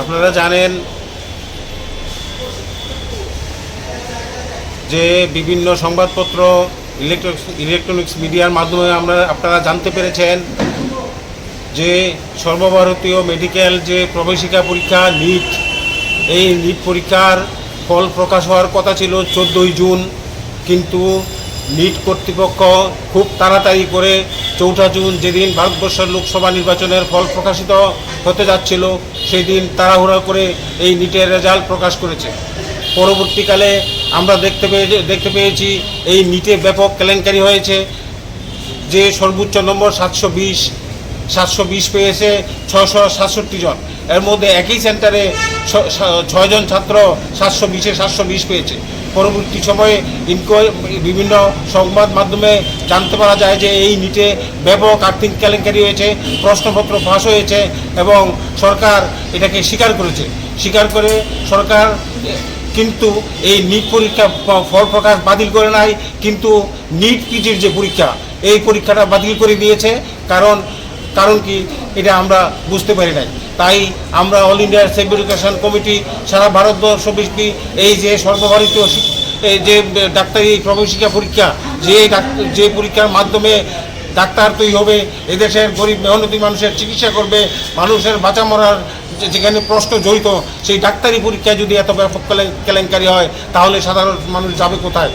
আপনারা জানেন যে বিভিন্ন সংবাদপত্র ইলেকট্রনিক্স ইলেকট্রনিক্স মিডিয়ার মাধ্যমে আমরা, আপনারা জানতে পেরেছেন যে সর্বভারতীয় মেডিকেল যে প্রবেশিকা পরীক্ষা নিট এই নিট পরীক্ষার ফল প্রকাশ হওয়ার কথা ছিল চোদ্দোই জুন, কিন্তু নিট কর্তৃপক্ষ খুব তাড়াতাড়ি করে চৌঠা জুন যেদিন ভারতবর্ষের লোকসভা নির্বাচনের ফল প্রকাশিত হতে যাচ্ছিল সেই দিন তাড়াহুড়া করে এই নিটের রেজাল্ট প্রকাশ করেছে। পরবর্তীকালে আমরা দেখতে পেয়ে, দেখতে পেয়েছি এই নিটে ব্যাপক কেলেঙ্কারি হয়েছে। যে সর্বোচ্চ নম্বর সাতশো বিশ সাতশো বিশ পেয়েছে ছশো সাতষট্টি জন। এর মধ্যে একই সেন্টারে ছয়জন ছাত্র সাতশো বিশে সাতশো বিশ পেয়েছে। পরবর্তী সময়ে ইনকোয়ারি বিভিন্ন সংবাদ মাধ্যমে জানতে পারা যায় যে এই নিটে ব্যাপক আর্থিক কেলেঙ্কারি হয়েছে, প্রশ্নপত্র ফাঁস হয়েছে এবং সরকার এটাকে স্বীকার করেছে। স্বীকার করে সরকার কিন্তু এই নিট পরীক্ষা ফল প্রকাশ বাতিল করে নাই, কিন্তু নিট পিজির যে পরীক্ষা, এই পরীক্ষাটা বাতিল করে দিয়েছে। কারণ কারণ কি? এটা আমরা বুঝতে পারি নাই। তাই আমরা all India save education committee সারা ভারতবর্ষব্যাপী এই যে সর্বভারতীয় যে ডাক্তারি প্রবেশিকা পরীক্ষা, যে যে পরীক্ষার মাধ্যমে ডাক্তার তৈরি হবে, এদেশের গরিব মেহনতি মানুষের চিকিৎসা করবে, মানুষের বাঁচা মরার যেখানে প্রশ্ন জড়িত, সেই ডাক্তারি পরীক্ষায় যদি এত ব্যাপক কেলেঙ্কারি হয়, তাহলে সাধারণ মানুষ যাবে কোথায়?